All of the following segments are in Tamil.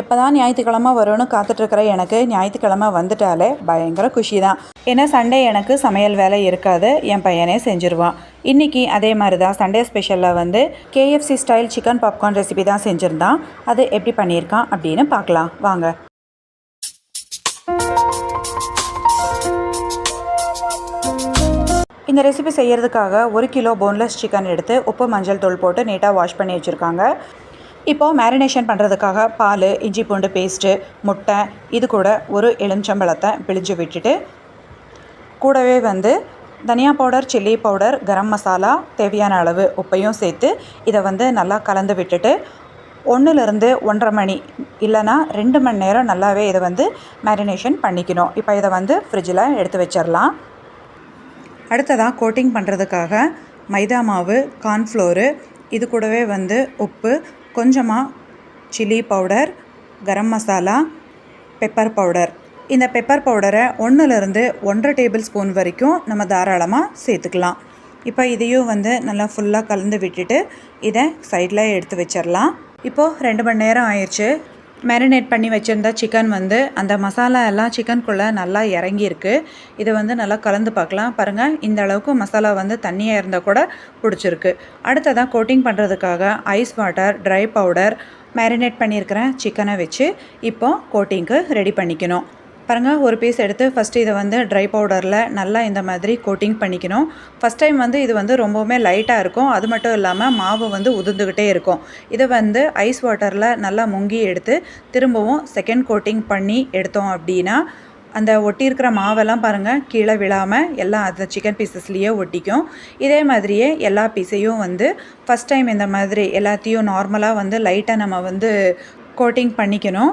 எப்போ தான் ஞாயிற்றுக்கிழமை வரும்னு காத்துட்ருக்கிற எனக்கு ஞாயிற்றுக்கிழமை வந்துட்டாலே பயங்கர குஷி தான் ஏன்னா சண்டே எனக்கு சமையல் வேலை இருக்காது. என் பையனே செஞ்சுருவான் இன்றைக்கி அதே மாதிரி தான் சண்டே ஸ்பெஷலில் வந்து KFC style chicken popcorn recipe தான் செஞ்சுருந்தான். அது எப்படி பண்ணியிருக்கான் அப்படின்னு பார்க்கலாம். வாங்க. இந்த ரெசிபி செய்கிறதுக்காக ஒரு கிலோ போன்லெஸ் சிக்கன் எடுத்து உப்பு மஞ்சள் தூள் போட்டு நீட்டாக வாஷ் பண்ணி வச்சுருக்காங்க. இப்போது மேரினேஷன் பண்ணுறதுக்காக பால் இஞ்சி பூண்டு பேஸ்ட்டு முட்டை இது கூட ஒரு எலுமிச்சம்பழத்தை பிழிஞ்சு விட்டுட்டு கூடவே வந்து தனியா powder chilli powder garam masala தேவையான அளவு உப்பையும் சேர்த்து இதை வந்து நல்லா கலந்து விட்டுட்டு ஒன்றுலேருந்து ஒன்றரை மணி இல்லைன்னா ரெண்டு மணி நேரம் நல்லாவே இதை வந்து மேரினேஷன் பண்ணிக்கணும். இப்போ இதை வந்து ஃப்ரிட்ஜில் எடுத்து வச்சிடலாம். அடுத்ததாக கோட்டிங் பண்ணுறதுக்காக மைதா மாவு கார்ன்ஃப்ளோரு இது கூடவே வந்து உப்பு கொஞ்சமாக chilli powder garam masala pepper powder இந்த பெப்பர் பவுடரை ஒன்றுலேருந்து ஒன்றரை டேபிள் ஸ்பூன் வரைக்கும் நம்ம தாராளமாக சேர்த்துக்கலாம். இப்போ இதையும் வந்து நல்லா ஃபுல்லாக கலந்து விட்டுட்டு இதை சைடில் எடுத்து வச்சிடலாம் இப்போது ரெண்டு மணி நேரம் ஆயிடுச்சு மேரினேட் பண்ணி வச்சுருந்த சிக்கன் வந்து அந்த மசாலா எல்லாம் சிக்கனுக்குள்ளே நல்லா இறங்கியிருக்கு. இதை வந்து நல்லா கலந்து பார்க்கலாம். பாருங்கள் இந்த அளவுக்கு மசாலா வந்து தண்ணியாக இருந்தால் கூட பிடிச்சிருக்கு. அடுத்ததாக கோட்டிங் பண்ணுறதுக்காக ice water dry powder marinate பண்ணியிருக்கிற சிக்கனை வச்சு இப்போ கோட்டிங்க்கு ரெடி பண்ணிக்கணும். பாருங்கள் ஒரு பீஸ் எடுத்து ஃபஸ்ட்டு இதை வந்து ட்ரை பவுடரில் நல்லா இந்த மாதிரி கோட்டிங் பண்ணிக்கணும். ஃபஸ்ட் டைம் வந்து இது வந்து ரொம்பவுமே லைட்டாக இருக்கும். அது மட்டும் இல்லாமல் மாவு வந்து உதிர்ந்துக்கிட்டே இருக்கும். இதை வந்து ஐஸ் வாட்டரில் நல்லா முங்கி எடுத்து திரும்பவும் செகண்ட் கோட்டிங் பண்ணி எடுத்தோம் அப்படின்னா அந்த ஒட்டியிருக்கிற மாவெல்லாம் பாருங்கள் கீழே விழாமல் எல்லாம் அந்த சிக்கன் பீசஸ்லேயே ஒட்டிக்கும். இதே மாதிரியே எல்லா பீஸையும் வந்து ஃபஸ்ட் டைம் இந்த மாதிரி எல்லாத்தையும் நார்மலாக வந்து லைட்டாக நம்ம வந்து கோட்டிங் பண்ணிக்கணும்.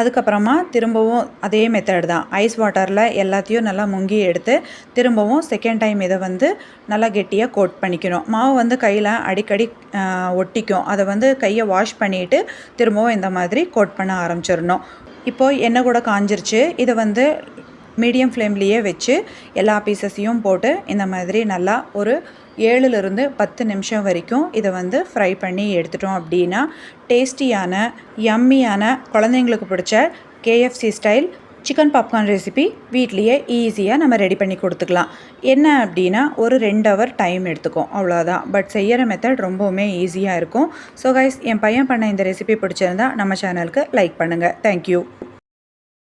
அதுக்கப்புறமா திரும்பவும் அதே மெத்தட் தான். ஐஸ் வாட்டரில் எல்லாத்தையும் நல்லா முங்கி எடுத்து திரும்பவும் செகண்ட் டைம் இதை வந்து நல்லா கெட்டியாக கோட் பண்ணிக்கணும். மாவு வந்து கையில் அடிக்கடி ஒட்டிக்கும். அதை வந்து கையை வாஷ் பண்ணிவிட்டு திரும்பவும் இந்த மாதிரி கோட் பண்ண ஆரம்பிச்சிடணும். இப்போது எண்ணெய் கூட காஞ்சிருச்சு. இதை வந்து மீடியம் ஃப்ளேம்லேயே வச்சு எல்லா பீசஸையும் போட்டு இந்த மாதிரி நல்லா ஒரு ஏழுலேருந்து பத்து நிமிஷம் வரைக்கும் இதை வந்து ஃப்ரை பண்ணி எடுத்துட்டோம் அப்படின்னா டேஸ்டியான யம்மியான குழந்தைங்களுக்கு பிடிச்ச KFC style chicken popcorn recipe வீட்லேயே ஈஸியாக நம்ம ரெடி பண்ணி கொடுத்துக்கலாம். என்ன அப்படின்னா ஒரு ரெண்டு ஹவர் டைம் எடுத்துக்கும். அவ்வளோதான் பட் செய்கிற மெத்தட் ரொம்பவுமே ஈஸியாக இருக்கும். ஸோ கைஸ் என் பையன் பண்ண இந்த ரெசிபி பிடிச்சிருந்தா நம்ம சேனலுக்கு லைக் பண்ணுங்கள் தேங்க்யூ